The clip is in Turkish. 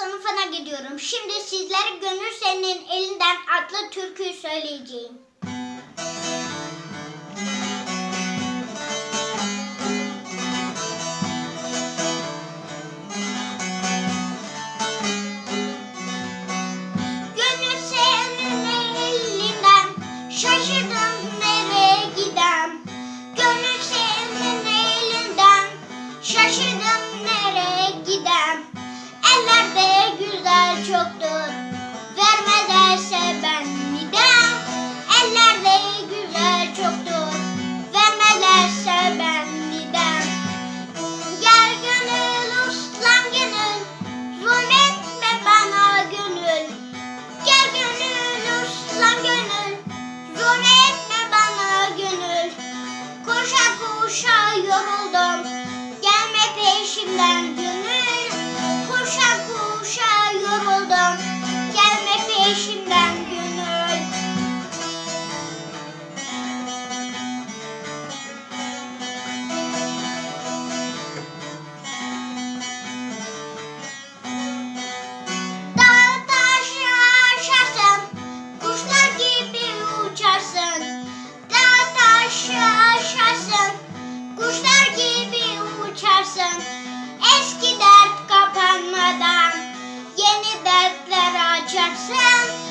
sınıfına gidiyorum. Şimdi sizlere Gönül Senin Elinden adlı türküyü söyleyeceğim. Gönül elinden şaşırdım nereye gidem. Gönül senin elinden şaşırdım. koşa yoruldum Gelme peşimden. Hashem.